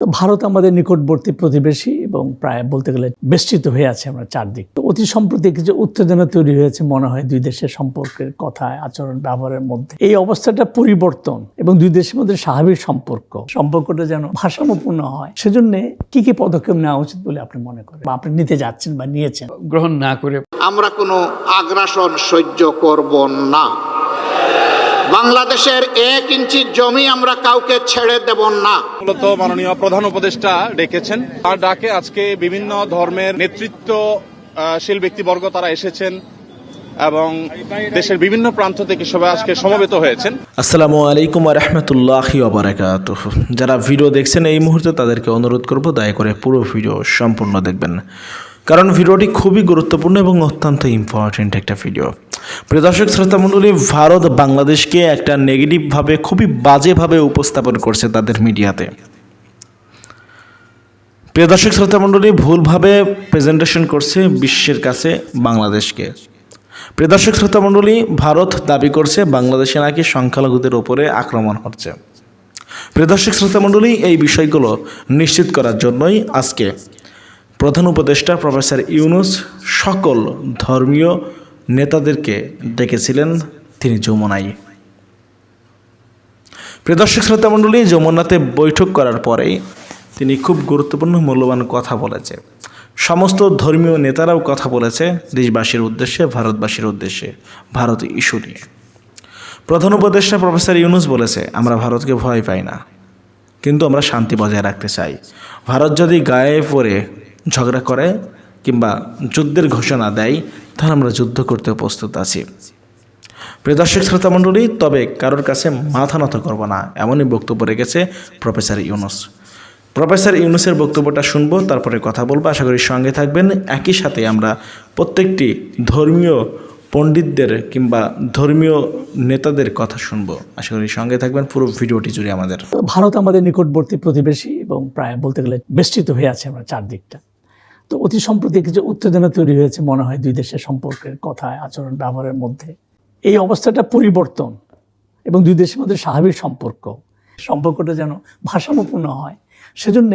তো ভারত আমাদের নিকটবর্তী প্রতিবেশী এবং প্রায় বলতে গেলে বেষ্টিত হয়ে আছে আমরা চারদিক। তো অতি সম্প্রতি কিছু উত্তেজনা তৈরি হয়েছে মনে হয় দুই দেশের সম্পর্কের কথায় আচরণ ব্যবহারের মধ্যে। এই অবস্থাটা পরিবর্তন এবং দুই দেশের মধ্যে স্বাভাবিক সম্পর্ক। সম্পর্কটা যেন ভারসাম্যপূর্ণ হয় সেজন্য কি কি পদক্ষেপ নেওয়া উচিত বলে আপনি মনে করেন? বা আপনি নিতে যাচ্ছেন বা নিয়েছেন? গ্রহণ না করে আমরা কোনো আগ্রাসন সহ্য করব না। বাংলাদেশের এক ইঞ্চি জমি আমরা কাউকে ছেড়ে দেব না। মূলত মাননীয় প্রধান উপদেষ্টা ডেকেছেন। তার ডাকে আজকে বিভিন্ন ধর্মের নেতৃত্ব নেতৃত্বশীল ব্যক্তিবর্গ তারা এসেছেন এবং দেশের বিভিন্ন প্রান্ত থেকে সবাই আজকে সমবেত হয়েছেন। আসসালামু আলাইকুম রহমতুল্লাহি ওবরাকাত যারা ভিডিও দেখছেন এই মুহূর্তে তাদেরকে অনুরোধ করব দয়া করে পুরো ভিডিও সম্পূর্ণ দেখবেন। কারণ ভিডিওটি খুবই গুরুত্বপূর্ণ এবং অত্যন্ত ইম্পর্টেন্ট একটা ভিডিও। প্রিয় দর্শক শ্রোতা মণ্ডলী ভারত বাংলাদেশকে একটা নেগেটিভভাবে খুবই বাজেভাবে উপস্থাপন করছে তাদের মিডিয়াতে। প্রিয় দর্শক শ্রোতা মণ্ডলী ভুলভাবে প্রেজেন্টেশন করছে বিশ্বের কাছে বাংলাদেশকে। প্রিয় দর্শক শ্রোতা মণ্ডলী ভারত দাবি করছে বাংলাদেশে নাকি সংখ্যালঘুদের ওপরে আক্রমণ হচ্ছে। প্রিয় দর্শক শ্রোতা মণ্ডলী এই বিষয়গুলো নিশ্চিত করার জন্যই আজকে প্রধান উপদেষ্টা প্রফেসর ইউনুস সকল ধর্মীয় নেতাদেরকে ডেকেছিলেন তিনি যমুনায়। প্রিয় দর্শক, শ্রোতা মণ্ডলী, যমুনাতে বৈঠক করার পরেই তিনি খুব গুরুত্বপূর্ণ, মূল্যবান কথা বলেছে। সমস্ত ধর্মীয় নেতারাও কথা বলেছে দেশবাসীর উদ্দেশ্যে, ভারতবাসীর উদ্দেশ্যে, ভারত ইস্যু নিয়ে। প্রধান উপদেষ্টা প্রফেসর ইউনুস বলেছে, আমরা ভারতকে ভয় পাই না, কিন্তু আমরা শান্তি বজায় রাখতে চাই। ভারত যদি গায়ে পড়ে, ঝগড়া করে কিংবা যুদ্ধের ঘোষণা দেয় তাহলে আমরা যুদ্ধ করতে প্রস্তুত আছি। প্রিয় দর্শক শ্রোতা মণ্ডলী, তবে কারোর কাছে মাথা নত করব না, এমনই বক্তব্য রেখেছে প্রফেসর ইউনুস। প্রফেসর ইউনুসের বক্তব্যটা শুনব, তারপরে কথা বলব। আশা করি সঙ্গে থাকবেন। একই সাথে আমরা প্রত্যেকটি ধর্মীয় পণ্ডিতদের কিংবা ধর্মীয় নেতাদের কথা শুনব। আশা করি সঙ্গে থাকবেন। পুরো ভিডিওটি জুড়ে আমাদের। ভারত আমাদের নিকটবর্তী প্রতিবেশী এবং প্রায় বলতে গেলে বেষ্টিত হয়ে আছে আমরা চারদিকটা। তো অতি সম্প্রতি কিছু উত্তেজনা তৈরি হয়েছে মনে হয় দুই দেশের সম্পর্কের কথায়, আচরণ, ব্যবহারের মধ্যে, এই অবস্থাটা পরিবর্তন এবং দুই দেশের মধ্যে স্বাভাবিক সম্পর্ক। সম্পর্কটা যেন ভারসাম্যপূর্ণ হয়, সেজন্য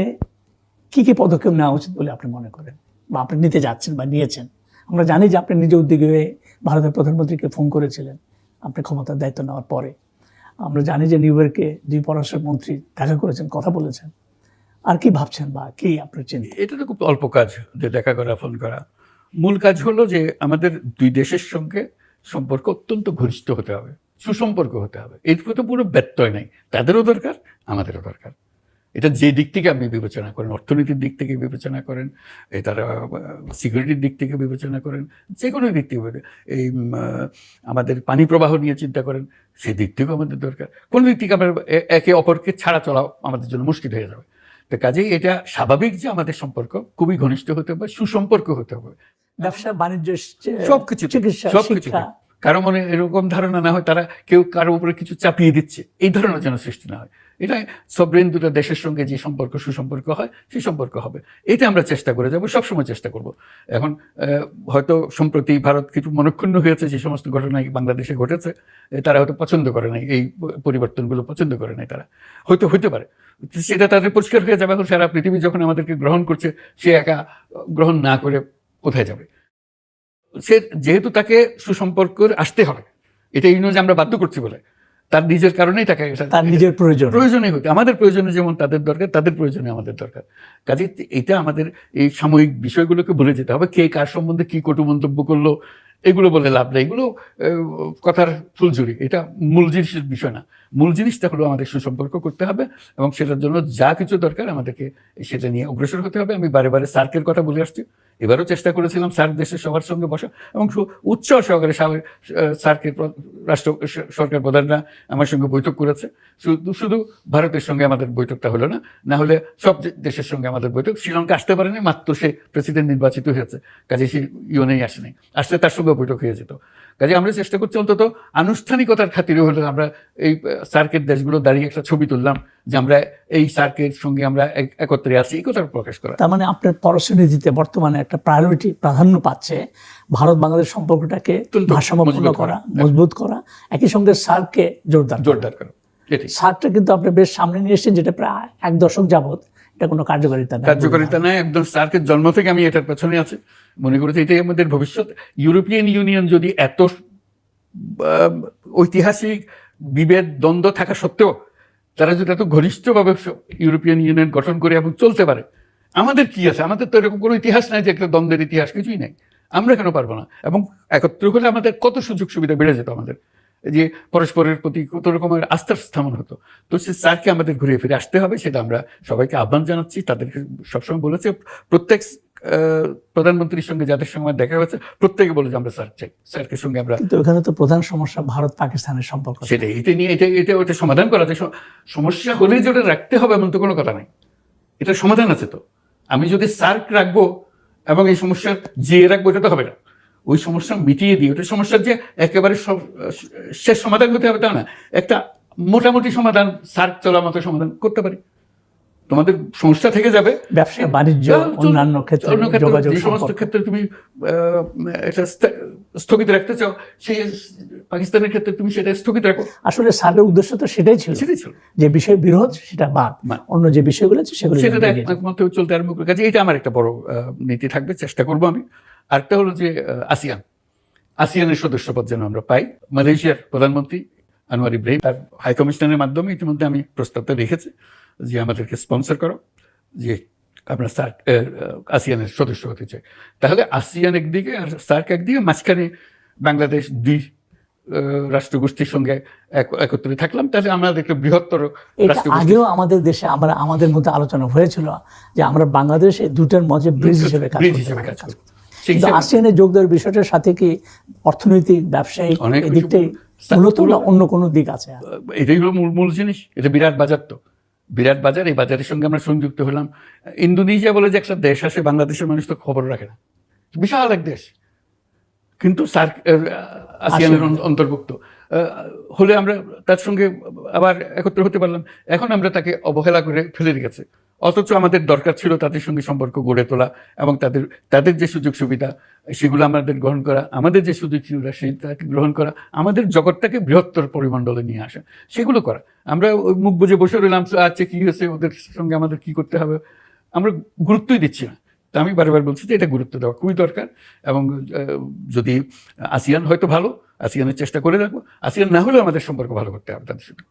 কি কি পদক্ষেপ নেওয়া উচিত বলে আপনি মনে করেন? বা আপনি নিতে যাচ্ছেন বা নিয়েছেন? আমরা জানি যে আপনি নিজে উদ্যোগী হয়ে ভারতের প্রধানমন্ত্রীকে ফোন করেছিলেন, আপনি ক্ষমতার দায়িত্ব নেওয়ার পরে। আমরা জানি যে নিউ ইয়র্কে দুই পররাষ্ট্র মন্ত্রী দেখা করেছেন, কথা বলেছেন। আর কি ভাবছেন বা কি আপনার চিন্তা? এটা তো খুব অল্প কাজ যে দেখা করা, ফোন করা। মূল কাজ হলো যে আমাদের দুই দেশের সঙ্গে সম্পর্ক অত্যন্ত ঘনিষ্ঠ হতে হবে, সুসম্পর্ক হতে হবে। এর তো পুরো ব্যত্যয় নাই। তাদেরও দরকার, আমাদেরও দরকার। এটা যে দিক থেকে আপনি বিবেচনা করেন, অর্থনীতির দিক থেকে বিবেচনা করেন তারা সিকিউরিটির দিক থেকে বিবেচনা করেন যে কোনো দিক থেকে এই আমাদের পানি প্রবাহ নিয়ে চিন্তা করেন সেই দিক থেকেও আমাদের দরকার। কোন দিক থেকে আমরা একে অপরকে ছাড়া চলা আমাদের জন্য মুশকিল হয়ে যাবে। তো কাজেই এটা স্বাভাবিক যে আমাদের সম্পর্ক খুবই ঘনিষ্ঠ হতে হবে সুসম্পর্ক হতে হবে। ব্যবসা বাণিজ্য সবকিছু সবকিছু কারও মনে এরকম ধারণা না হয়, তারা কেউ কারও উপরে কিছু চাপিয়ে দিচ্ছে। এই ধরনের যেন সৃষ্টি না হয়। এটা সবরেন দুটো দেশের সঙ্গে যে সম্পর্ক, সুসম্পর্ক হয় সেই সম্পর্ক হবে। এটা আমরা চেষ্টা করে যাব, সবসময় চেষ্টা করব। এখন হয়তো সম্প্রতি ভারত কিছু মনক্ষুণ্ণ হয়েছে, যে সমস্ত ঘটনা বাংলাদেশে ঘটেছে তারা হয়তো পছন্দ করে নাই, এই পরিবর্তনগুলো পছন্দ করে নাই তারা। হয়তো হতে পারে। সেটা তাদের পরিষ্কার হয়ে যাবে, এখন সারা পৃথিবী যখন আমাদেরকে গ্রহণ করছে, সে একা গ্রহণ না করে কোথায় যাবে? সে যেহেতু তাকে সুসম্পর্ক আসতে হবে এটা এই নয় যে আমরা বাধ্য করছি বলে তার নিজের কারণেই তাকে তার নিজের প্রয়োজন। প্রয়োজনে হতে আমাদের প্রয়োজনে যেমন তাদের দরকার তাদের প্রয়োজনে আমাদের দরকার। কাজে এটা আমাদের এই সাময়িক বিষয়গুলোকে ভুলে যেতে হবে কে কার সম্বন্ধে কি কটু মন্তব্য করল এগুলো বলে লাভ নেই। এগুলো কথার ফুলঝুরি এটা মূল জিনিসের বিষয় না। মূল জিনিসটা হলো আমাদের সুসম্পর্ক করতে হবে এবং সেটার জন্য যা কিছু দরকার আমাদেরকে সেটা নিয়ে অগ্রসর হতে হবে। আমি বারে বারে সার্কের কথা বলে আসছি। এবারও চেষ্টা করেছিলাম সার্ক দেশের সবার সঙ্গে বসা এবং উৎসাহ সহকারে সার্কের রাষ্ট্র, সরকার প্রধানরা আমার সঙ্গে বৈঠক করেছে। শুধু শুধু ভারতের সঙ্গে আমাদের বৈঠকটা হলো না না হলে সব দেশের সঙ্গে আমাদের বৈঠক। শ্রীলঙ্কা আসতে পারেনি, মাত্র সে প্রেসিডেন্ট নির্বাচিত হয়েছে। কাজে সে ইউনেই আসেনি। আসলে তার সঙ্গে বৈঠক হয়ে যেত। কাজে আমরা চেষ্টা করছি অন্তত আনুষ্ঠানিকতার খাতিরে হলে আমরা এই আহ, সার্কের দেশগুলো দাঁড়িয়ে একটা ছবি তুললাম যে আমরা এই সার্কের সঙ্গে আমরা এক- একত্রে আছি এই কথা প্রকাশ করা। তার মানে আপনার পররাষ্ট্রনীতিতে বর্তমানে একটা প্রায়োরিটি প্রাধান্য পাচ্ছে ভারত বাংলাদেশ সম্পর্কটাকে ভারসাম্যপূর্ণ করা করা। মজবুত করা একই সঙ্গে সার্ককে জোরদার জোরদার করা সার্কটা কিন্তু আপনি বেশ সামনে নিয়ে এসেছেন যেটা প্রায় এক দশক যাবত এটা কোনো কার্যকারিতা নেই। কার্যকারিতা নেই একদম সার্কের জন্ম থেকে আমি এটার পেছনে আছি। মনে করেছি এটাই আমাদের ভবিষ্যৎ। ইউরোপিয়ান ইউনিয়ন যদি এত ঐতিহাসিক বিভেদ, দ্বন্দ্ব থাকা সত্ত্বেও তারা যদি এত ঘনিষ্ঠভাবে ইউরোপিয়ান ইউনিয়ন গঠন করে এবং চলতে পারে, আমাদের কি আছে? আমাদের তো এরকম কোনো ইতিহাস নাই যে একটা দ্বন্দ্বের ইতিহাস কিছুই নাই। আমরা কেন পারব না? এবং একত্র হলে আমাদের কত সুযোগ সুবিধা বেড়ে যেত আমাদের? যে পরস্পরের প্রতি কত রকমের আস্থার স্থাপন হতো। তো সে স্যারকে আমাদের ঘুরে ফিরে আসতে হবে, সেটা আমরা সবাইকে আহ্বান জানাচ্ছি। তাদেরকে সবসময় বলেছে, প্রত্যেক প্রধানমন্ত্রীর সঙ্গে যাদের সঙ্গে দেখা হয়েছে প্রত্যেকে বলে যে আমরা স্যার চাই স্যারকে সঙ্গে আমরা কিন্তু এখানে তো প্রধান সমস্যা ভারত পাকিস্তানের সম্পর্ক। সেটাই এটা নিয়ে এটা এটা ওটা সমাধান করা যায়। সমস্যা হলেই যে ওটা রাখতে হবে এমন তো কোনো কথা নাই। এটা সমাধান আছে তো। আমি যদি সার্ক রাখব এবং এই সমস্যার যে রাখব এটা তো হবে না। ওই সমস্যা মিটিয়ে দিয়ে ওটা সমস্যার যে একেবারে সব- শেষ সমাধান হতে হবে তা না। একটা মোটামুটি সমাধান সার্ক চলার মতো সমাধান করতে পারি। তোমাদের সমস্যা থেকে যাবে। ব্যবসা বাণিজ্য অন্যান্য ক্ষেত্রে অন্য ক্ষেত্রে যে সমস্ত ক্ষেত্রে তুমি এটা স্থগিত রাখতে চাও সেই পাকিস্তানের ক্ষেত্রে তুমি সেটা স্থগিত রাখো। আসলে স্যারের উদ্দেশ্য তো সেটাই ছিল। সেটাই ছিল। যে বিষয় বিরোধ সেটা বাদ। অন্য যে বিষয়গুলো আছে সেগুলো সেটা যেন এগিয়ে যায়। একমত হয়ে চলতে আরম্ভ করে। কাজে এটা আমার একটা বড় নীতি থাকবে চেষ্টা করব আমি। আরেকটা হলো যে আসিয়ান। আসিয়ানের সদস্যপদ যেন আমরা পাই। মালয়েশিয়ার প্রধানমন্ত্রী আনোয়ার ইব্রাহিম তার হাই কমিশনের মাধ্যমে ইতিমধ্যে আমি প্রস্তাবটা রেখেছি। যে আমাদেরকে স্পন্সর করো যে আমরা সার্ক আসিয়ানের সদস্য হতে চাই। তাহলে আসিয়ান একদিকে আর সার্ক একদিকে মাঝখানে বাংলাদেশ দুই রাষ্ট্রগোষ্ঠীর সঙ্গে একত্রে থাকলাম। তাহলে আমাদের একটা বৃহত্তর আগেও আমাদের দেশে আমরা আমাদের মধ্যে আলোচনা হয়েছিল যে আমরা বাংলাদেশ এই দুটার মধ্যে ব্রিজ হিসেবে কাজ ব্রিজ হিসেবে। কাজ কিন্তু আসিয়ানে যোগ দেওয়ার বিষয়টার সাথে কি অর্থনৈতিক ব্যবসায়িক দিকটাই মূলত অন্য কোনো দিক আছে? এটাই হলো মূল মূল জিনিস। এটা বিরাট বাজার তো। বিরাট বাজার এই বাজারের সঙ্গে আমরা সংযুক্ত হলাম। ইন্দোনেশিয়া বলে যে একটা দেশ আছে বাংলাদেশের মানুষ তো খবর রাখে না। বিশাল এক দেশ। কিন্তু সার্ক আসিয়ানের অন্তর্ভুক্ত। হলে আমরা তার সঙ্গে আবার একত্র হতে পারলাম। এখন আমরা তাকে অবহেলা করে ফেলে রেখেছে। অথচ আমাদের দরকার ছিল তাদের সঙ্গে সম্পর্ক গড়ে তোলা এবং তাদের তাদের যে সুযোগ সুবিধা সেগুলো আমাদের গ্রহণ করা আমাদের যে সুযোগ সুবিধা সেটাকে গ্রহণ করা আমাদের জগৎটাকে বৃহত্তর পরিমণ্ডলে নিয়ে আসা সেগুলো করা। আমরা ওই মুখ বুঝে বসে রইলাম আচ্ছা কি হয়েছে? ওদের সঙ্গে আমাদের কি করতে হবে? আমরা গুরুত্বই দিচ্ছি না। তা আমি বারবার বলছি যে এটা গুরুত্ব দেওয়া খুবই দরকার এবং যদি আসিয়ান হয়তো ভালো আসিয়ানের চেষ্টা করে রাখব আসিয়ান না হলেও আমাদের সম্পর্ক ভালো করতে হবে তাদের সঙ্গে।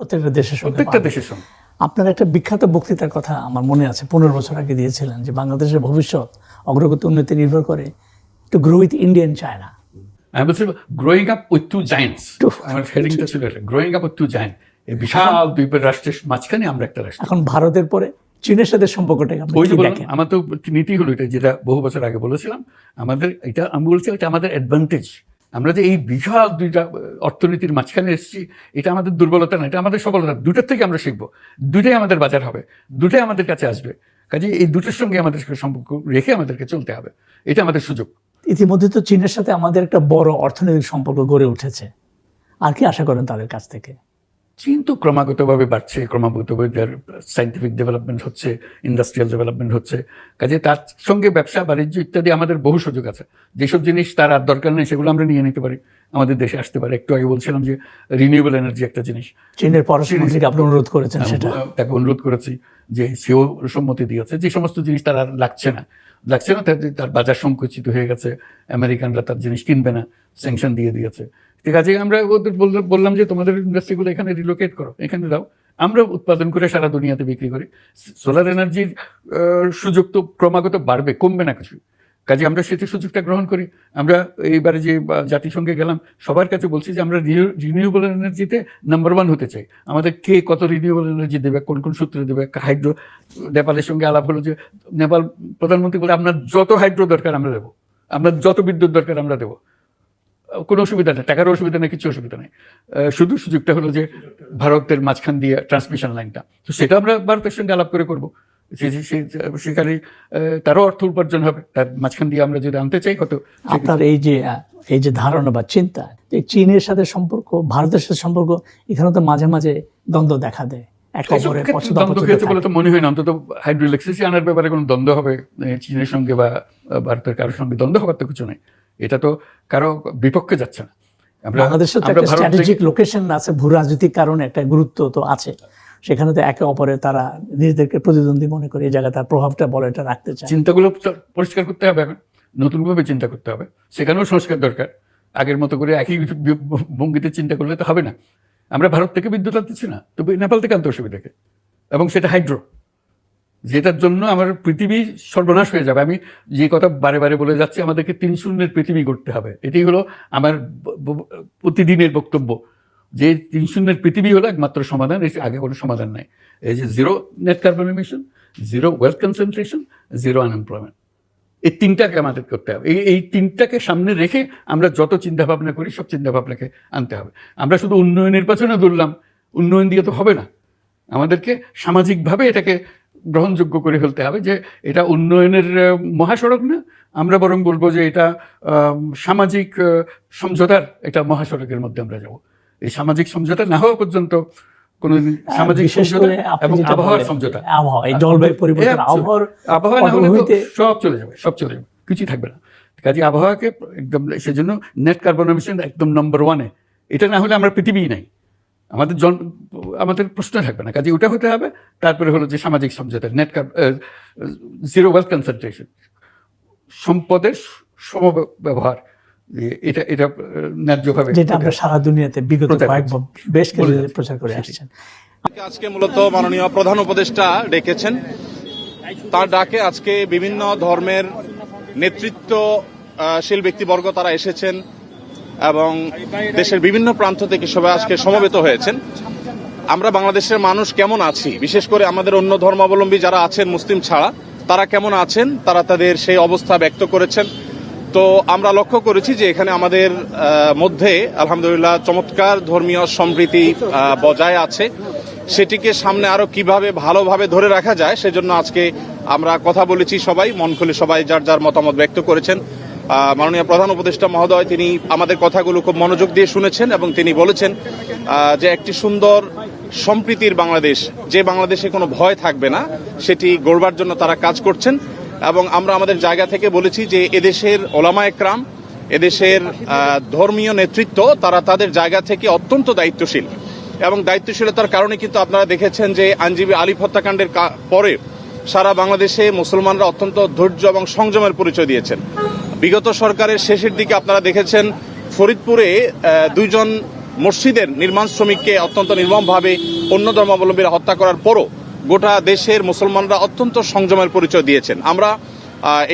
প্রত্যেকটা দেশের সঙ্গে প্রত্যেকটা দেশের সঙ্গে। আপনার একটা বিখ্যাত বক্তৃতার কথা আমার মনে আছে পনেরো বছর আগে দিয়েছিলেন যে বাংলাদেশের ভবিষ্যৎ অগ্রগতি উন্নতি নির্ভর করে to grow with Indian China আমি বলছি growing up with two giants. আমার হেডিংটা ছিল growing up with two giant এই বিশাল দ্বীপের রাষ্ট্রের মাঝখানে আমরা একটা রাষ্ট্র। এখন ভারতের পরে চীনের সাথে সম্পর্কটাকে আপনি ওই যে বললাম আমার তো নীতি হলো এটা যেটা বহু বছর আগে বলেছিলাম আমাদের এটা আমি বলছি এটা আমাদের অ্যাডভান্টেজ আমরা যে এই বিশাল দুইটা অর্থনীতির মাঝখানে এসেছি, এটা আমাদের দুর্বলতা না, এটা আমাদের সফলতা। দুটোর থেকে আমরা শিখব। দুটাই আমাদের বাজার হবে। দুটাই আমাদের কাছে আসবে। কাজে এই দুটোর সঙ্গে আমাদের সম্পর্ক রেখে আমাদেরকে চলতে হবে। এটা আমাদের সুযোগ। ইতিমধ্যে তো চীনের সাথে আমাদের একটা বড় অর্থনৈতিক সম্পর্ক গড়ে উঠেছে। আর কি আশা করেন তাদের কাছ থেকে? চীন তো ক্রমাগতভাবে বাড়ছে ক্রমাগতভাবে তার সাইন্টিফিক ডেভেলপমেন্ট হচ্ছে ইন্ডাস্ট্রিয়াল ডেভেলপমেন্ট হচ্ছে। কাজে তার সঙ্গে ব্যবসা বাণিজ্য ইত্যাদি আমাদের বহু সুযোগ আছে। যেসব জিনিস তার আর দরকার নেই সেগুলো আমরা নিয়ে নিতে পারি। আমাদের দেশে আসতে পারে। একটু আগে বলছিলাম যে রিনিউয়েবল এনার্জি একটা জিনিস। চীনের পররাষ্ট্রমন্ত্রীকে আপনি অনুরোধ করেছেন সেটা। তাকে অনুরোধ করেছি যে সেও সম্মতি দিয়েছে যে সমস্ত জিনিস তার আর লাগছে না। লাগছে না তার তার বাজার সংকুচিত হয়ে গেছে। আমেরিকানরা তার জিনিস কিনবে না স্যাংশন দিয়ে দিয়েছে। ঠিক আছে আমরা ওদের বললাম- যে তোমাদের ইন্ডাস্ট্রিগুলো এখানে রিলোকেট করো, এখানে দাও। আমরা উৎপাদন করে সারা দুনিয়াতে বিক্রি করি। সোলার এনার্জির সুযোগ তো ক্রমাগত বাড়বে, কমবে না কিছু। কাজে আমরা সেটি সুযোগটা গ্রহণ করি। আমরা এইবারে যে জাতিসংঘে গেলাম, সবার কাছে বলছি যে আমরা রিনিউয়েবল এনার্জিতে নাম্বার ওয়ান হতে চাই। আমাদের কে কত রিনিউয়েবল এনার্জি দেবে, কোন কোন সূত্রে দেবে? হাইড্রো নেপালের সঙ্গে আলাপ হলো যে, নেপাল প্রধানমন্ত্রী বলে আপনার যত হাইড্রো দরকার আমরা দেবো। আপনার যত বিদ্যুৎ দরকার আমরা দেবো। কোনো অসুবিধা নেই টাকার অসুবিধা নেই কিছু অসুবিধা নেই। শুধু সুযোগটা হলো যে ভারতের মাঝখান দিয়ে ট্রান্সমিশন লাইনটা তো সেটা আমরা ভারতের সঙ্গে আলাপ করে করব। সেখানে তারও অর্থ উপার্জন হবে। তার মাঝখান দিয়ে আমরা যদি আনতে চাই হয়তো আপনার এই যে এই যে ধারণা বা চিন্তা যে চীনের সাথে সম্পর্ক ভারতের সাথে সম্পর্ক এখানে তো মাঝে মাঝে দ্বন্দ্ব দেখা দেয়। দ্বন্দ্ব হয়েছে বলে তো মনে হয় না অন্তত হাইড্রো আনার ব্যাপারে কোনো দ্বন্দ্ব হবে চীনের সঙ্গে বা ভারতের কারোর সঙ্গে দ্বন্দ্ব হবার তো কিছু নেই। এটা তো কারও বিপক্ষে যাচ্ছে না। আমরা বাংলাদেশের তো একটা স্ট্র্যাটেজিক লোকেশন আছে ভূ রাজনৈতিক কারণে একটা গুরুত্ব তো আছে। সেখানে তো একে অপরের তারা নিজেদেরকে প্রতিদ্বন্দ্বী মনে করে এই জায়গায় তার প্রভাবটা বলে এটা রাখতে চায়। চিন্তাগুলো পরিষ্কার করতে হবে এখন। নতুনভাবে চিন্তা করতে হবে। সেখানেও সংস্কার দরকার। আগের মতো করে একই ভঙ্গিতে চিন্তা করলে তো হবে না। আমরা ভারত থেকে বিদ্যুৎ আনতেছি না। তবে নেপাল থেকে আনতে অসুবিধা কি? এবং সেটা হাইড্রো যেটার জন্য আমার পৃথিবী সর্বনাশ হয়ে যাবে। আমি যে কথা বারে বারে বলে যাচ্ছি, আমাদেরকে তিন শূন্যের পৃথিবী করতে হবে। এটি হলো আমার প্রতিদিনের বক্তব্য। যে তিন শূন্যের পৃথিবী হলো একমাত্র সমাধান, এর আগে কোনো সমাধান নাই। এই যে zero net carbon emission zero wealth concentration zero unemployment এই তিনটাকে আমাদের করতে হবে। এই এই তিনটাকে সামনে রেখে আমরা যত চিন্তা ভাবনা করি, সব চিন্তা ভাবনাকে আনতে হবে। আমরা শুধু উন্নয়নের পেছনে দৌড়লাম, উন্নয়ন দিয়ে তো হবে না। আমাদেরকে সামাজিকভাবে এটাকে গ্রহণযোগ্য করে ফেলতে হবে যে এটা উন্নয়নের মহাসড়ক না। আমরা বরং বলব যে এটা সামাজিক সমঝোতার এটা মহাসড়কের মধ্যে আমরা যাব। এই সামাজিক সমঝোতা না হওয়া পর্যন্ত কোনো সামাজিক সমঝোতা এবং আবহাওয়ার সমঝোতা। আবহাওয়া এই জলবায়ু পরিবর্তন আবহাওয়ার আবহাওয়া না হলে সব চলে যাবে সব চলে যাবে কিছুই থাকবে না। কাজে আবহাওয়াকে একদম সেজন্য নেট কার্বন এমিশন একদম নম্বর ওয়ানে এটা না হলে আমরা পৃথিবীই নাই। আমাদের জন আমাদের প্রশ্ন থাকবে না। কাজে ওটা হতে হবে তারপরে হলো যে সামাজিক সমঝোতা নেট জিরো ওয়েলথ কনসেন্ট্রেশন সম্পদের সম ব্যবহার যে এটা এটা ন্যায্যভাবে যেটা আমরা সারা দুনিয়াতে বিগত কয়েক বেশ কিছু প্রচার করে। আসছেন। আজকে মূলত মাননীয় প্রধান উপদেষ্টা ডেকেছেন। তার ডাকে আজকে বিভিন্ন ধর্মের নেতৃত্বশীল ব্যক্তিবর্গ তারা এসেছেন। এবং দেশের বিভিন্ন প্রান্ত থেকে সবাই আজকে সমবেত হয়েছেন। আমরা বাংলাদেশের মানুষ কেমন আছি? বিশেষ করে আমাদের অন্য ধর্মাবলম্বী যারা আছেন মুসলিম ছাড়া, তারা কেমন আছেন? তারা তাদের সেই অবস্থা ব্যক্ত করেছেন। তো আমরা লক্ষ্য করেছি যে এখানে আমাদের মধ্যে আলহামদুলিল্লাহ চমৎকার ধর্মীয় সম্প্রীতি বজায় আছে। সেটিকে সামনে আরও কীভাবে ভালোভাবে ধরে রাখা যায়, সেজন্য আজকে আমরা কথা বলেছি সবাই, মন খুলে সবাই যার যার মতামত ব্যক্ত করেছেন। মাননীয় প্রধান উপদেষ্টা মহোদয়, তিনি আমাদের কথাগুলো খুব মনোযোগ দিয়ে শুনেছেন এবং তিনি বলেছেন যে একটি সুন্দর সম্প্রীতির বাংলাদেশ, যে বাংলাদেশে কোনো ভয় থাকবে না, সেটি গড়বার জন্য তারা কাজ করছেন। এবং আমরা আমাদের জায়গা থেকে বলেছি যে এদেশের ওলামা একরাম, এদেশের ধর্মীয় নেতৃত্ব, তারা তাদের জায়গা থেকে অত্যন্ত দায়িত্বশীল। এবং দায়িত্বশীলতার কারণে কিন্তু আপনারা দেখেছেন যে আইনজীবী আলিফ হত্যাকাণ্ডের পরে সারা বাংলাদেশে মুসলমানরা অত্যন্ত ধৈর্য এবং সংযমের পরিচয় দিয়েছেন। বিগত সরকারের শেষের দিকে আপনারা দেখেছেন ফরিদপুরে দুইজন মসজিদের নির্মাণ শ্রমিককে অত্যন্ত নির্মমভাবে অন্য ধর্মাবলম্বীরা হত্যা করার পরও গোটা দেশের মুসলমানরা অত্যন্ত সংযমের পরিচয় দিয়েছেন। আমরা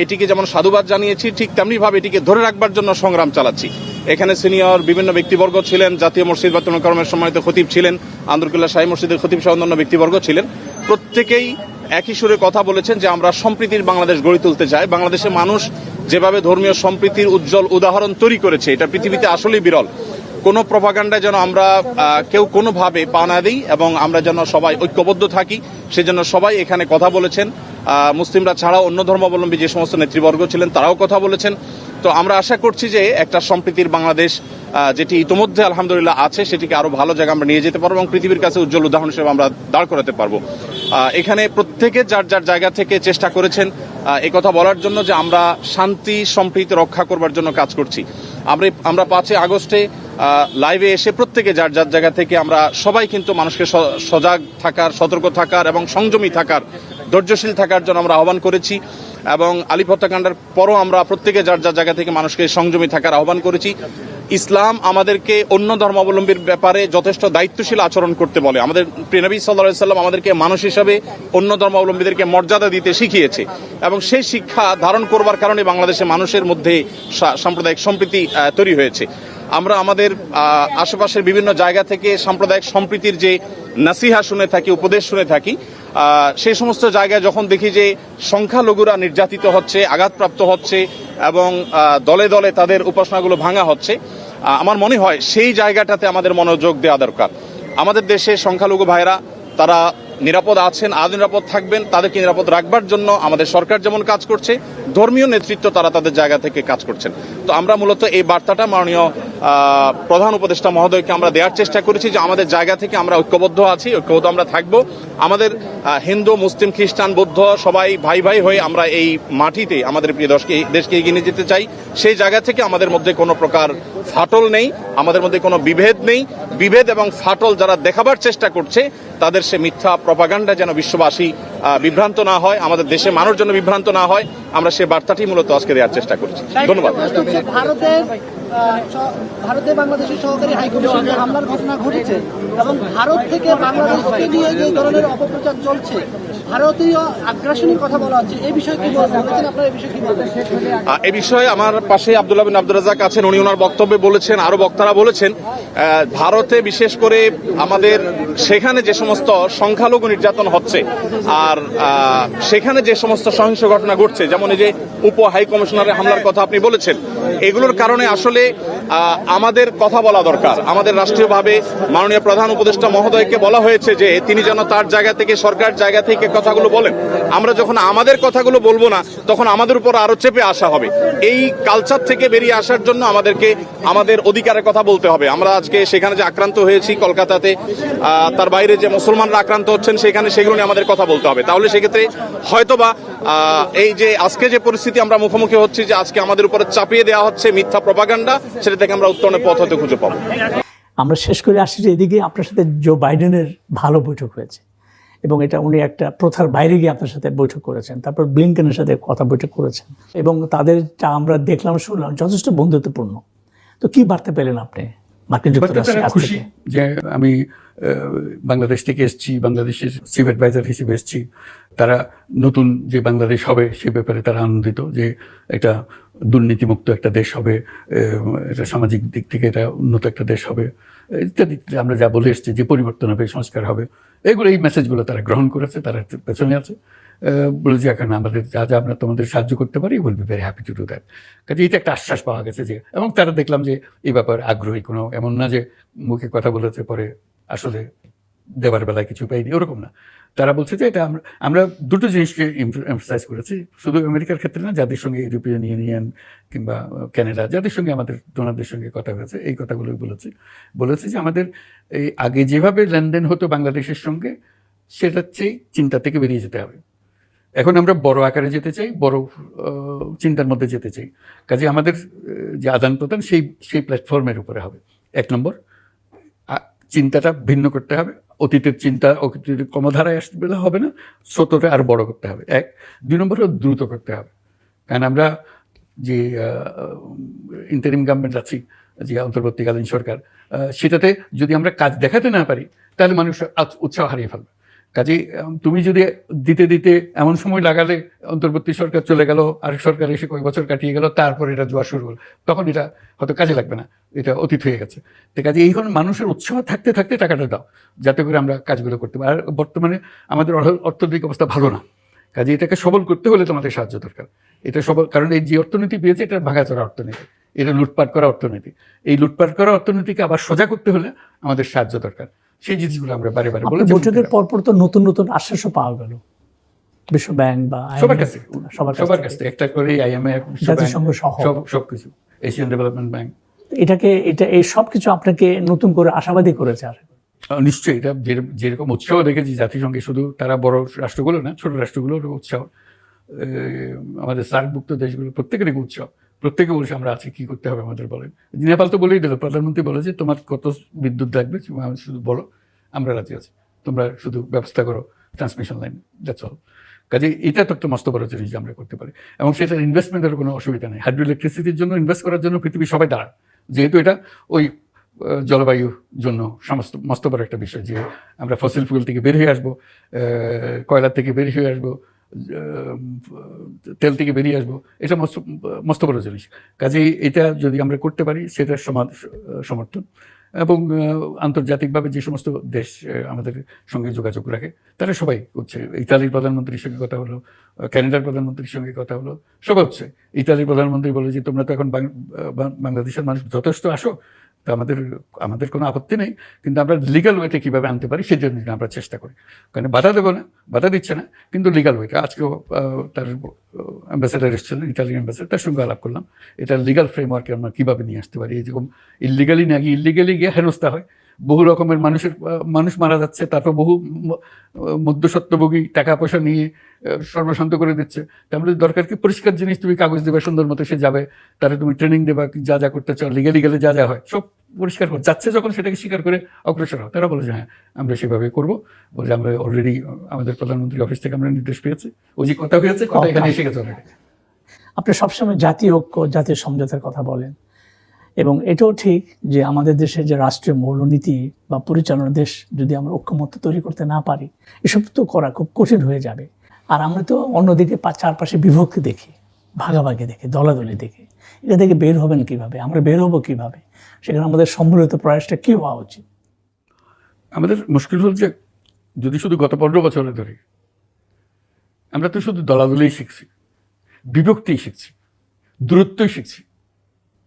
এটিকে যেমন সাধুবাদ জানিয়েছি, ঠিক তেমনিভাবে এটিকে ধরে রাখবার জন্য সংগ্রাম চালাচ্ছি। এখানে সিনিয়র বিভিন্ন ব্যক্তিবর্গ ছিলেন, জাতীয় মসজিদ বাতন কর্মের সম্মানিত খতিব ছিলেন আন্দরকুল্লাহ শাহী মসজিদের খতিব সহ অন্যান্য ব্যক্তিবর্গ ছিলেন। প্রত্যেকেই একই সুরে কথা বলেছেন যে আমরা সম্প্রীতির বাংলাদেশ গড়ে তুলতে চাই। বাংলাদেশের মানুষ যেভাবে ধর্মীয় সম্প্রীতির উজ্জ্বল উদাহরণ তৈরি করেছে, এটা পৃথিবীতে আসলেই বিরল। কোনো প্রভাকাণ্ডায় যেন আমরা কেউ কোনোভাবে পা না দিই এবং আমরা যেন সবাই ঐক্যবদ্ধ থাকি, সেজন্য সবাই এখানে কথা বলেছেন। মুসলিমরা ছাড়াও অন্য ধর্মাবলম্বী যে সমস্ত নেতৃবর্গ ছিলেন, তারাও কথা বলেছেন। তো আমরা আশা করছি যে একটা সম্প্রীতির বাংলাদেশ যেটি ইতোমধ্যে আলহামদুলিল্লাহ আছে, সেটিকে আরও ভালো জায়গা আমরা নিয়ে যেতে পারব এবং পৃথিবীর কাছে উজ্জ্বল উদাহরণ হিসেবে আমরা দাঁড় করাতে পারব। এখানে প্রত্যেকে যার যার জায়গা থেকে চেষ্টা করেছেন কথা বলার জন্য যে আমরা শান্তি, সম্প্রীতি রক্ষা করবার জন্য কাজ করছি। আমরা আমরা পাঁচই আগস্টে লাইভে এসে প্রত্যেকে যার যার জায়গা থেকে আমরা সবাই কিন্তু মানুষকে সজাগ থাকার, সতর্ক থাকার এবং সংযমী থাকার ধৈর্যশীল থাকার জন্য আমরা আহ্বান করেছি এবং আলিপ হত্যাকাণ্ডের পরও আমরা প্রত্যেকে যার যার জায়গা থেকে মানুষকে সংযমী থাকার আহ্বান করেছি। ইসলাম আমাদেরকে অন্য ধর্মাবলম্বীর ব্যাপারে যথেষ্ট দায়িত্বশীল আচরণ করতে বলে। আমাদের প্রিয়নবী সাল্লাহ সাল্লাম আমাদেরকে মানুষ হিসাবে অন্য ধর্মাবলম্বীদেরকে মর্যাদা দিতে শিখিয়েছে এবং সেই শিক্ষা ধারণ করবার কারণে বাংলাদেশের মানুষের মধ্যে সাম্প্রদায়িক সম্প্রীতি তৈরি হয়েছে। আমরা আমাদের আশেপাশের বিভিন্ন জায়গা থেকে সাম্প্রদায়িক সম্প্রীতির যে নাসিহা শুনে থাকি, উপদেশ শুনে থাকি সেই সমস্ত জায়গায় যখন দেখি যে সংখ্যালঘুরা নির্যাতিত হচ্ছে, আঘাতপ্রাপ্ত হচ্ছে এবং দলে দলে তাদের উপাসনাগুলো ভাঙা হচ্ছে আমার মনে হয় সেই জায়গাটাতে আমাদের মনোযোগ দেওয়া দরকার। আমাদের দেশে সংখ্যালঘু ভাইরা, তারা নিরাপদ আছেন আজ নিরাপদ থাকবেন, তাদেরকে নিরাপদ রাখবার জন্য আমাদের সরকার যেমন কাজ করছে, ধর্মীয় নেতৃত্ব তারা তাদের জায়গা থেকে কাজ করছেন। তো আমরা মূলত এই বার্তাটা মাননীয় প্রধান উপদেষ্টা মহোদয়কে আমরা দেওয়ার চেষ্টা করেছি যে আমাদের জায়গা থেকে আমরা ঐক্যবদ্ধ আছি, ঐক্যবদ্ধ আমরা থাকব। আমাদের হিন্দু, মুসলিম, খ্রিস্টান, বৌদ্ধ সবাই ভাই ভাই হয়ে আমরা এই মাটিতে, আমাদের প্রিয় দেশকে দেশকে এগিয়ে নিয়ে যেতে চাই। সেই জায়গা থেকে আমাদের মধ্যে কোনো প্রকার ফাটল নেই, আমাদের মধ্যে কোনো বিভেদ নেই। বিভেদ এবং ফাটল যারা দেখাবার চেষ্টা করছে তাদের সে মিথ্যা প্রপাগান্ডা যেন বিশ্ববাসী বিভ্রান্ত না হয় আমাদের দেশে মানুষ জন্য বিভ্রান্ত না হয় আমরা সে বার্তাটি মূলত আজকে দেওয়ার চেষ্টা করছি। ধন্যবাদ। স- ভারতে বাংলাদেশের সহকারী হাইকমিশনে হামলার ঘটনা ঘটেছে এবং ভারত থেকে বাংলাদেশকে নিয়ে যে ধরনের অপপ্রচার চলছে বিষয়ে বিষয়ে আমার পাশে আব্দুল্লাহ বিন আব্দুল রাজাক আছেন, উনি ওনার বক্তব্যে বলেছেন, আরও বক্তারা বলেছেন ভারতে বিশেষ করে আমাদের সেখানে যে সমস্ত সংখ্যালঘু নির্যাতন হচ্ছে, আর সেখানে যে সমস্ত সহিংস ঘটনা ঘটছে, যেমন এই যে উপ হাই কমিশনারের হামলার কথা আপনি বলেছেন, এগুলোর কারণে আসলে আমাদের কথা বলা দরকার। আমাদের রাষ্ট্রীয়ভাবে মাননীয় প্রধান উপদেষ্টা মহোদয়কে বলা হয়েছে যে তিনি যেন তার জায়গা থেকে, সরকার জায়গা থেকে কথাগুলো বলেন। আমরা যখন আমাদের কথাগুলো বলব না, তখন আমাদের উপর আরও চেপে আসা হবে। এই কালচার থেকে বেরিয়ে আসার জন্য আমাদেরকে আমাদের অধিকারের কথা বলতে হবে। আমরা আজকে সেখানে যে আক্রান্ত হয়েছি কলকাতাতে তার বাইরে যে মুসলমানরা আক্রান্ত হচ্ছেন, সেখানে সেগুলো নিয়ে আমাদের কথা বলতে হবে। তাহলে সেক্ষেত্রে হয়তোবা এই যে আজকে যে পরিস্থিতি আমরা মুখোমুখি হচ্ছি যে আজকে আমাদের উপরে চাপিয়ে দেওয়া হচ্ছে মিথ্যা প্রপাগান্ডা সেটা থেকে আমরা উত্তরণের পথ হতে খুঁজে পাবো। আমরা শেষ করে আসি যে এদিকে আপনার সাথে জো বাইডেনের ভালো বৈঠক হয়েছে এবং এটা উনি একটা প্রথার বাইরে গিয়ে আপনার সাথে বৈঠক করেছেন তারপর ব্লিঙ্কেনের সাথে কথা বৈঠক করেছেন এবং তাদের যা আমরা দেখলাম শুনলাম যথেষ্ট বন্ধুত্বপূর্ণ। তো কি বার্তা পেলেন আপনি মার্কিন বাট যুক্তরাষ্ট্রের খুশি যে আমি বাংলাদেশ থেকে এসেছি, বাংলাদেশের চিফ অ্যাডভাইজার হিসেবে এসেছি। তারা নতুন যে বাংলাদেশ হবে সে ব্যাপারে তারা আনন্দিত যে এটা দুর্নীতিমুক্ত একটা দেশ হবে এটা সামাজিক দিক থেকে এটা উন্নত একটা দেশ হবে, ইত্যাদি। আমরা যা বলে এসেছি যে পরিবর্তন হবে, সংস্কার হবে, এগুলো এই মেসেজগুলো তারা গ্রহণ করেছে, তারা পেছনে আছে। বলে যে, এখন আমাদের যা যা আমরা তোমাদের সাহায্য করতে পারি will be very happy to do that কাজে এটা একটা আশ্বাস পাওয়া গেছে যে, এবং তারা দেখলাম যে, এই ব্যাপারে আগ্রহী কোনো, এমন না যে, মুখে কথা বলেছে, পরে আসলে দেবার বেলায় কিছু পাইনি, ওরকম না। তারা বলছে যে এটা আমরা আমরা দুটো জিনিসকে এমফাসাইজ করেছি, শুধু আমেরিকার ক্ষেত্রে না, যাদের সঙ্গে ইউরোপিয়ান ইউনিয়ন কিংবা ক্যানাডা, যাদের সঙ্গে আমাদের ডোনারদের সঙ্গে কথা হয়েছে, এই কথাগুলোই বলেছি। বলেছি যে আমাদের এই আগে যেভাবে লেনদেন হতো বাংলাদেশের সঙ্গে, সেটার চেয়ে চিন্তা থেকে বেরিয়ে যেতে হবে। এখন আমরা বড় আকারে যেতে চাই, বড় চিন্তার মধ্যে যেতে চাই। কাজে আমাদের যে আদান প্রদান সেই সেই প্ল্যাটফর্মের উপরে হবে। এক নম্বর চিন্তাটা ভিন্ন করতে হবে। অতীতের চিন্তা অতীতের কমধারায় আসবে হবে না স্রোতটা আর বড় করতে হবে। এক। দুই নম্বর দ্রুত করতে হবে। কারণ আমরা যে ইন্টারিম গভর্নমেন্ট আছি, যে অন্তর্বর্তীকালীন সরকার সেটাতে যদি আমরা কাজ দেখাতে না পারি, তাহলে মানুষ উৎসাহ হারিয়ে ফেলবে। আহ, তুমি যদি দিতে দিতে এমন সময় লাগালে অন্তর্বর্তী সরকার চলে গেল আরেক সরকার এসে কয়েক বছর কাটিয়ে গেল তারপর এটা জোয়া শুরু হলো। তখন এটা হয়তো কাজে লাগবে না এটা অতীত হয়ে গেছে। তো কাজে এইখানে মানুষের উৎসাহ থাকতে থাকতে টাকাটা দাও যাতে করে আমরা কাজগুলো করতে পারি। আর বর্তমানে আমাদের অর্থনৈতিক অবস্থা ভালো না। কাজে এটাকে সবল করতে হলে তোমাদের সাহায্য দরকার। এটা সবল কারণ এই যে অর্থনীতি পেয়েছে এটা ভাগাচোরা অর্থনীতি। এটা লুটপাট করা অর্থনীতি। এই লুটপাট করা অর্থনীতিকে আবার সোজা করতে হলে আমাদের সাহায্য দরকার। সেই জিনিসগুলো আমরা বারে বারে বলেছি বৈঠকের পরপর তো নতুন নতুন আশ্বাসও পাওয়া গেল। বিশ্ব ব্যাংক বা সবার কাছে সবার কাছ কাছ একটা করে আইএমএফ জাতিসংঘ সহ। সব সবকিছু এশিয়ান ডেভেলপমেন্ট ব্যাংক। এটাকে এটা এই সব কিছু আপনাকে নতুন করে আশাবাদী করেছে আর। নিশ্চয়ই এটা যেরকম উৎসাহ দেখেছি জাতিসংঘে শুধু তারা বড় রাষ্ট্রগুলো না ছোট রাষ্ট্রগুলোর উৎসাহ। আমাদের সার্কভুক্ত দেশগুলো প্রত্যেকেরই উৎসাহ। প্রত্যেকে বলছে আমরা আছি কি করতে হবে আমাদের বলেন নেপাল তো বলেই দিল প্রধানমন্ত্রী বলে যে তোমার কত বিদ্যুৎ লাগবে? তুমি শুধু বলো আমরা রাজি আছি। তোমরা শুধু ব্যবস্থা করো ট্রান্সমিশন লাইন দ্যাটস অল কাজে এটা তো একটা মস্ত বড় জিনিস আমরা করতে পারি। এবং সেটার ইনভেস্টমেন্টের কোনো অসুবিধা নেই। হাইড্রো ইলেকট্রিসিটির জন্য ইনভেস্ট করার জন্য পৃথিবী সবাই দাঁড়ায়। যেহেতু এটা ওই জলবায়ুর জন্য সমস্ত মস্ত বড় একটা বিষয় যে আমরা ফসিল ফুয়েল থেকে বের হয়ে আসব আহ, কয়লা থেকে বের হয়ে আসব তেল থেকে বেরিয়ে আসব। এটা মস্ত মস্ত বড় জিনিস। কাজেই এটা যদি আমরা করতে পারি, সেটার সমাজ সমর্থন এবং আন্তর্জাতিকভাবে যে সমস্ত দেশ আমাদের সঙ্গে যোগাযোগ রাখে, তারা সবাই করছে ইতালির প্রধানমন্ত্রীর সঙ্গে কথা হলো ক্যানাডার প্রধানমন্ত্রীর সঙ্গে কথা হলো, সবাই হচ্ছে। ইতালির প্রধানমন্ত্রী বলে যে, তোমরা তো এখন বাংলাদেশের মানুষ, যথেষ্ট আসো। তো আমাদের আমাদের কোনো আপত্তি নেই, কিন্তু আমরা লিগাল ওয়েতে কীভাবে আনতে পারি সেজন্য আমরা চেষ্টা করি। কারণ বাধা দেবো না, বাধা দিচ্ছে না, কিন্তু লিগাল ওয়েতে আজকেও তার অ্যাম্বাসেডার এসেছিলেন ইটালিয়ান অ্যাম্বাসেডার তার সঙ্গে আলাপ করলাম। এটা লিগাল ফ্রেমওয়ার্কে আমরা কীভাবে নিয়ে আসতে পারি? এরকম ইলিগালি না গিয়ে ইলিগালি গিয়ে হেনস্থা হয় বহু রকমের মানুষের মানুষ মারা যাচ্ছে তারপর বহু ম- মধ্যস্বত্বভোগী টাকা পয়সা নিয়ে সর্বশান্ত করে দিচ্ছে। তাহলে দরকার কি? পরিষ্কার জিনিস তুমি কাগজ দেবে সুন্দর মতো সে যাবে তারে তুমি ট্রেনিং দেবা যা যা করতে চাও লিগালি গেলে যা যা হয় সব পরিষ্কার করে যাচ্ছে যখন সেটাকে স্বীকার করে অগ্রসর হয় তারা বলে যে হ্যাঁ আমরা সেভাবে করব। বলে আমরা অলরেডি আমাদের প্রধানমন্ত্রীর অফিস থেকে আমরা নির্দেশ পেয়েছি। ওই যে কথা হয়েছে কথা এখানে এসে গেছে অলরেডি আপনি সবসময় জাতীয় ঐক্য জাতীয় সমঝোতার কথা বলেন। এবং এটাও ঠিক যে আমাদের দেশে যে রাষ্ট্রীয় মৌলনীতি বা পরিচালনা দেশ যদি আমরা ঐক্যমত্য তৈরি করতে না পারি, এসব তো করা খুব কঠিন হয়ে যাবে। আর আমরা তো অন্যদিকে চারপাশে বিভক্তি দেখি, ভাগাভাগি দেখি, দলাদলি দেখি। এটা থেকে বের হবেন কীভাবে? আমরা বের হব কীভাবে? সেখানে আমাদের সম্মিলিত প্রয়াসটা কি হওয়া উচিত? আমাদের মুশকিল হল যে যদি শুধু গত পনেরো বছরে ধরি, আমরা তো শুধু দলাদলেই শিখছি, বিভক্তিই শিখছি, দূরত্বই শিখছি।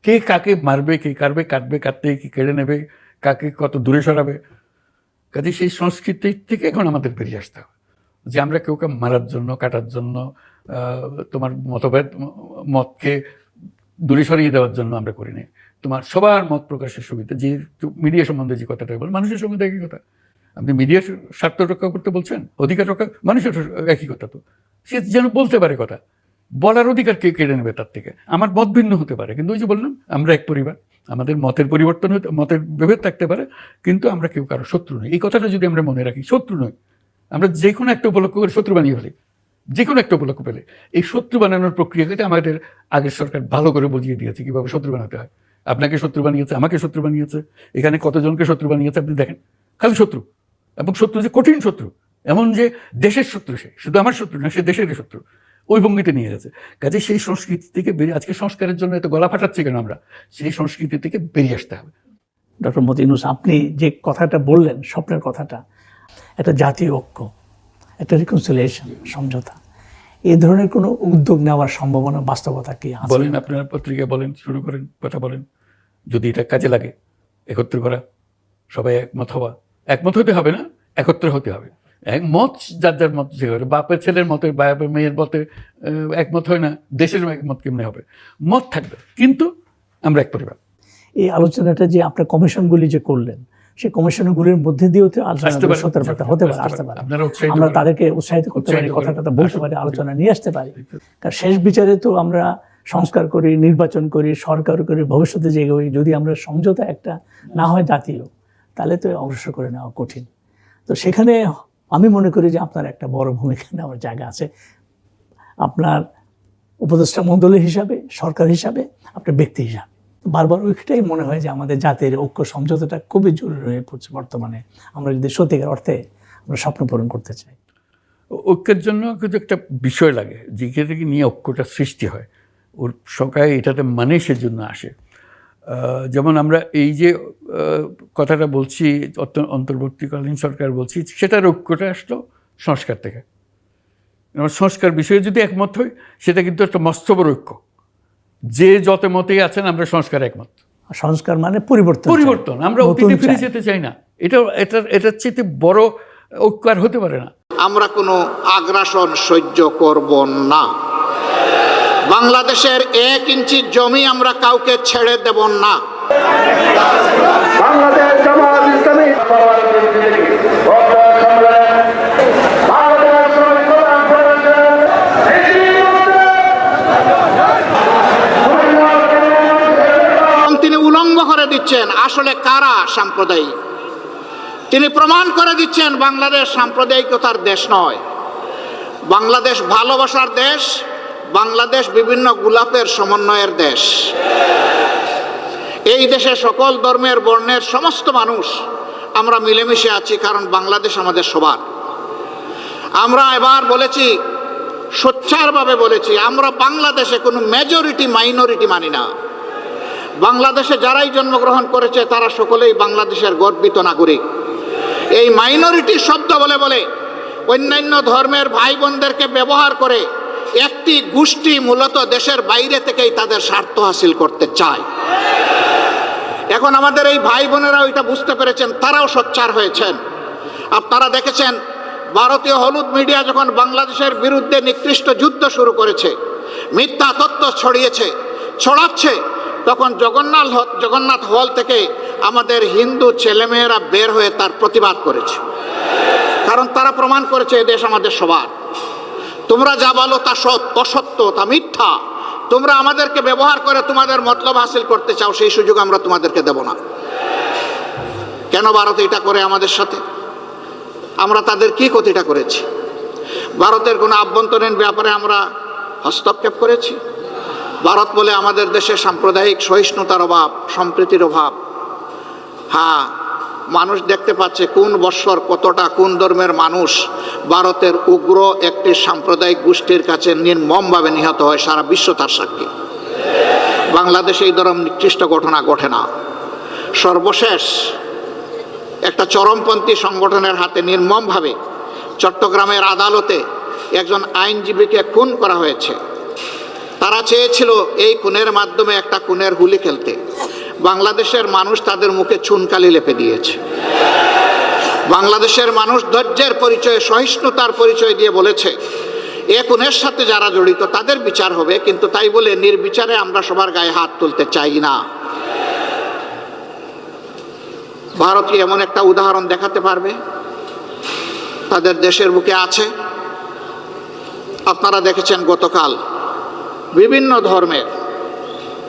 কে কাকে মারবে, কে কাটবে কাটবে, কাটতে, কি কেড়ে নেবে, কাকে কত দূরে সরাবে? কাজে সেই সংস্কৃতি থেকে এখন আমাদের বেরিয়ে আসতে হবে। যে আমরা কেউকে মারার জন্য, কাটার জন্য তোমার মতভেদ, মতকে দূরে সরিয়ে দেওয়ার জন্য আমরা করিনি। তোমার সবার মত প্রকাশের সুবিধা, যে মিডিয়া সম্বন্ধে যে কথাটা বল, মানুষের সম্বন্ধে একই কথা। আপনি মিডিয়ার স্বার্থ রক্ষা করতে বলছেন, অধিকার রক্ষা, মানুষের একই কথা তো। সে যেন বলতে পারে কথা। বলার অধিকার কে কেড়ে নেবে তার থেকে? আমার মত ভিন্ন হতে পারে। কিন্তু ওই যে বললাম, আমরা এক পরিবার। আমাদের মতের পরিবর্তন হতে, মতের বিভেদ থাকতে পারে, কিন্তু আমরা কেউ কারও শত্রু নই। এই কথাটা যদি আমরা মনে রাখি, শত্রু নই। আমরা যে কোনো একটা উপলক্ষ করে শত্রু বানিয়ে ফেলি। যে কোনো একটা উপলক্ষ পেলে। এই শত্রু বানানোর প্রক্রিয়াকে আমাদের আগের সরকার ভালো করে বুঝিয়ে দিয়েছে কীভাবে শত্রু বানাতে হয়। আপনাকে শত্রু বানিয়েছে, আমাকে শত্রু বানিয়েছে, এখানে কতজনকে শত্রু বানিয়েছে আপনি দেখেন। খালি শত্রু। এবং শত্রু যে কঠিন শত্রু, এমন যে দেশের শত্রু সে। শুধু আমার শত্রু না, সে দেশের শত্রু। ওই ভঙ্গিতে নিয়ে গেছে। কাজে সেই সংস্কৃতি থেকে বেরিয়ে আজকে সংস্কারের জন্য এত গলা ফাটাচ্ছি কেন আমরা? সেই সংস্কৃতি থেকে বেরিয়ে আসতে হবে। ডক্টর মতিনুস আপনি যে কথাটা বললেন স্বপ্নের কথাটা একটা জাতীয় ঐক্য একটা রিকনসিলিয়েশন সমঝোতা এই ধরনের কোনো উদ্যোগ নেওয়ার সম্ভাবনা বাস্তবতা কি বলেন আপনার পত্রিকা বলেন শুরু করেন কথা বলেন। যদি এটা কাজে লাগে একত্র করা সবাই একমত হওয়া। একমত হতে হবে না একত্র হতে হবে। একমত যার মত যে হবে। বাপের ছেলের মতে বাপের মেয়ের মতে একমত হয় না দেশের একমত কেমনে হবে মত থাকবে কিন্তু আমরা এক পরিবার এই আলোচনাটা যে আপনার কমিশনগুলি যে করলেন সেই কমিশনগুলির মধ্যে দিয়েও তো আলোচনা কথা হতে পারে আসতে পারে। আমরা তাদেরকে উৎসাহিত করতে পারি কথা। কথাটা বলতে। পারি আলোচনা নিয়ে আসতে পারি কারণ শেষ বিচারে তো আমরা সংস্কার করি নির্বাচন করি সরকার করি ভবিষ্যতে যে এগোই যদি আমরা সমঝোতা একটা না হয় জাতীয় তাহলে তো অগ্রসর করে নেওয়া কঠিন তো সেখানে আমি মনে করি যে আপনার একটা বড় ভূমিকা নেওয়ার জায়গা আছে। আপনার উপদেষ্টা মণ্ডলী হিসাবে, সরকার হিসাবে, আপনার ব্যক্তি হিসাবে। বারবার ওইটাই মনে হয় যে আমাদের জাতির ঐক্য সমঝোতাটা খুবই জরুরি হয়ে পড়ছে বর্তমানে। আমরা যদি সত্যিকার অর্থে আমরা স্বপ্ন পূরণ করতে চাই। ঐক্যের জন্য কিন্তু একটা বিষয় লাগে। যেখান থেকে নিয়ে ঐক্যটা সৃষ্টি হয়। ওর সরকার এটাতে মানে সেজন্য আসে। যেমন আমরা এই যে কথাটা বলছি অত- অন্তর্বর্তীকালীন সরকার বলছি সেটার ঐক্যটা আসলো সংস্কার থেকে। সংস্কার বিষয়ে যদি একমত হই সেটা কিন্তু একটা মস্ত বড় ঐক্য। যে যত মতেই আছেন আমরা সংস্কার একমত। সংস্কার মানে পরিবর্তন পরিবর্তন। আমরা অতীতে ফিরে যেতে চাই না। এটা এটার এটার চেয়ে বড় ঐক্য আর হতে পারে না। আমরা কোনো আগ্রাসন সহ্য করব না। বাংলাদেশের এক ইঞ্চি জমি আমরা কাউকে ছেড়ে দেব না। বাংলাদেশ জামাত ইসলামী উলঙ্গ করে দিচ্ছেন আসলে কারা সাম্প্রদায়িক? তিনি প্রমাণ করে দিচ্ছেন বাংলাদেশ সাম্প্রদায়িকতার দেশ নয়। বাংলাদেশ ভালোবাসার দেশ বাংলাদেশ বিভিন্ন গোলাপের সমন্বয়ের দেশ। এই দেশে সকল ধর্মের বর্ণের সমস্ত মানুষ আমরা মিলেমিশে আছি, কারণ বাংলাদেশ আমাদের সবার। আমরা এবার বলেছি, সোচ্চারভাবে বলেছি, আমরা বাংলাদেশে কোনো মেজরিটি মাইনরিটি মানি না। বাংলাদেশে যারাই জন্মগ্রহণ করেছে, তারা সকলেই বাংলাদেশের গর্বিত নাগরিক। এই মাইনরিটি শব্দ বলে বলে অন্যান্য ধর্মের ভাই বোনদেরকে ব্যবহার করে একটি গোষ্ঠী মূলত দেশের বাইরে থেকেই তাদের স্বার্থ হাসিল করতে চায়। এখন আমাদের এই ভাই বোনেরাও এটা বুঝতে পেরেছেন, তারাও সোচ্চার হয়েছেন। আপনারা দেখেছেন, ভারতীয় হলুদ মিডিয়া যখন বাংলাদেশের বিরুদ্ধে নিকৃষ্ট যুদ্ধ শুরু করেছে, মিথ্যা তত্ত্ব ছড়িয়েছে, ছড়াচ্ছে, তখন জগন্নাথ জগন্নাথ হল থেকে আমাদের হিন্দু ছেলেমেয়েরা বের হয়ে তার প্রতিবাদ করেছে। কারণ তারা প্রমাণ করেছে, এ দেশ আমাদের সবার। তোমরা যা বলো তা সৎ অসত্য, তা মিথ্যা। তোমরা আমাদেরকে ব্যবহার করে তোমাদের মতলব হাসিল করতে চাও, সেই সুযোগ আমরা তোমাদেরকে দেব না। কেন ভারত এটা করে আমাদের সাথে? আমরা তাদের কি ক্ষতিটা করেছি? ভারতের কোনো আভ্যন্তরীণ ব্যাপারে আমরা হস্তক্ষেপ করেছি? ভারত বলে আমাদের দেশে সাম্প্রদায়িক সহিষ্ণুতার অভাব, সম্প্রীতির অভাব। হ্যাঁ মানুষ দেখতে পাচ্ছে কোন বৎসর কতটা কোন ধর্মের মানুষ ভারতের উগ্র একটি সাম্প্রদায়িক গোষ্ঠীর কাছে নির্মমভাবে নিহত হয় সারা বিশ্ব তার সাক্ষী। বাংলাদেশে এই ধরনের নিকৃষ্ট ঘটনা ঘটে না। সর্বশেষ একটা চরমপন্থী সংগঠনের হাতে নির্মমভাবে চট্টগ্রামের আদালতে একজন আইনজীবীকে খুন করা হয়েছে। তারা চেয়েছিল এই খুনের মাধ্যমে একটা খুনের হুলি খেলতে। বাংলাদেশের মানুষ তাদের মুখে চুনকালি লেপে দিয়েছে। বাংলাদেশের মানুষ ধৈর্যের পরিচয়, সহিষ্ণুতার পরিচয় দিয়ে বলেছে, এ খুনের সাথে যারা জড়িত তাদের বিচার হবে, কিন্তু তাই বলে নির্বিচারে আমরা সবার গায়ে হাত তুলতে চাই না। ভারত কি এমন একটা উদাহরণ দেখাতে পারবে? তাদের দেশের বুকে আছে। আপনারা দেখেছেন গতকাল বিভিন্ন ধর্মের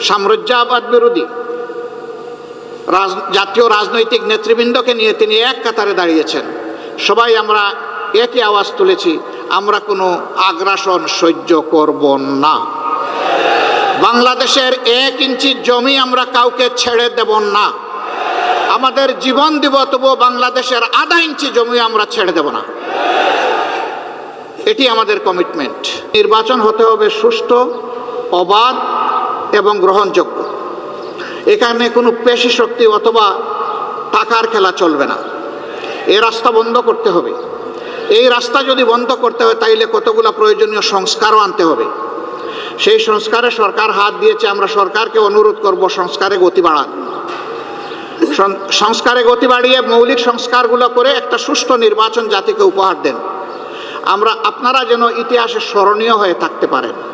সাম্রাজ্যবাদ বিরোধী। জাতীয় রাজনৈতিক নেতৃবৃন্দকে নিয়ে তিনি এক কাতারে দাঁড়িয়েছেন। সবাই, আমরা একই আওয়াজ তুলেছি, আমরা কোনো আগ্রাসন সহ্য করব না। বাংলাদেশের এক ইঞ্চি জমি আমরা কাউকে ছেড়ে দেব না। আমাদের জীবন দিব, তবুও বাংলাদেশের আধা ইঞ্চি জমি আমরা ছেড়ে দেব না। এটি আমাদের কমিটমেন্ট নির্বাচন হতে হবে সুষ্ঠু, অবাধ এবং গ্রহণযোগ্য। এখানে কোনো পেশি শক্তি অথবা টাকার খেলা চলবে না। এই রাস্তা বন্ধ করতে হবে। এই রাস্তা যদি বন্ধ করতে হয়, তাইলে কতগুলো প্রয়োজনীয় সংস্কারও আনতে হবে। সেই সংস্কারে সরকার হাত দিয়েছে, আমরা সরকারকে অনুরোধ করব সংস্কারে গতি বাড়ান। সংস্কারে গতি বাড়িয়ে মৌলিক সংস্কারগুলো করে একটা সুষ্ঠু নির্বাচন জাতিকে উপহার দেন। আমরা, আপনারা যেন ইতিহাসে স্মরণীয় হয়ে থাকতে পারেন।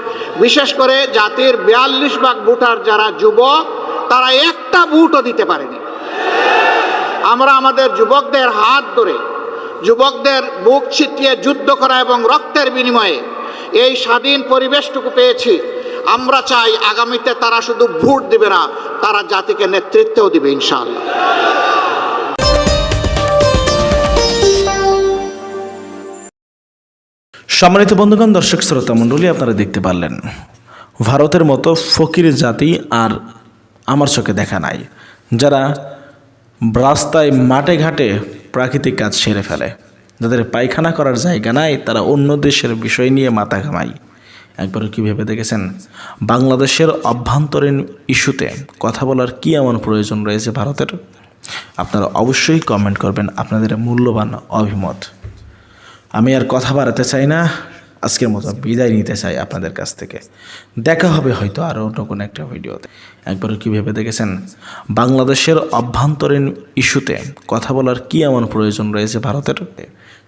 বিশেষ করে জাতির বিয়াল্লিশ ভাগ ভোটার যারা যুবক, তারা একটা ভোটও দিতে পারেনি। আমরা আমাদের যুবকদের হাত ধরে, যুবকদের বুক ছিটিয়ে যুদ্ধ করা এবং রক্তের বিনিময়ে এই স্বাধীন পরিবেশটুকু পেয়েছি। আমরা চাই আগামীতে তারা শুধু ভোট দিবে না, তারা জাতিকে নেতৃত্বও দিবে ইনশাআল্লাহ। সম্মানিত বন্ধুগণ, দর্শক শ্রোতা মণ্ডলী, আপনারা দেখতে পারলেন, ভারতের মতো ফকির জাতি আর আমার চোখে দেখা নাই, যারা রাস্তায় মাঠে ঘাটে প্রাকৃতিক কাজ সেরে ফেলে, যাদের পায়খানা করার জায়গা নাই, তারা অন্য দেশের বিষয় নিয়ে মাথা ঘামায়। একবার কি ভেবে দেখেছেন? বাংলাদেশের অভ্যন্তরীণ ইস্যুতে কথা বলার কি এমন প্রয়োজন রয়েছে ভারতের? আপনারা অবশ্যই কমেন্ট করবেন আপনাদের মূল্যবান অভিমত। আমি আর কথা বাড়াতে চাই না। আজকের মতো বিদায় নিতে চাই আপনাদের কাছ থেকে। দেখা হবে হয়তো আরও অন্য কোনো একটা ভিডিওতে। একবারও কী ভেবে দেখেছেন? বাংলাদেশের অভ্যন্তরীণ ইস্যুতে কথা বলার কি এমন প্রয়োজন রয়েছে ভারতের?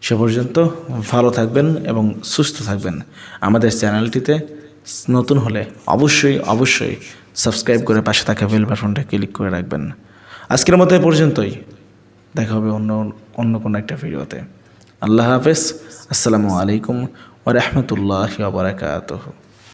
সে পর্যন্ত ভালো থাকবেন এবং সুস্থ থাকবেন। আমাদের চ্যানেলটিতে নতুন হলে অবশ্যই অবশ্যই সাবস্ক্রাইব করে পাশে থাকা বেল বাটনটা ক্লিক করে রাখবেন। আজকের মতো এ পর্যন্তই। দেখা হবে অন্য অন্য কোনো একটা ভিডিওতে। আল্লাহ হাফেজ। আসসালামু আলাইকুম ওরহমতুল্লাহ বারকাতহ।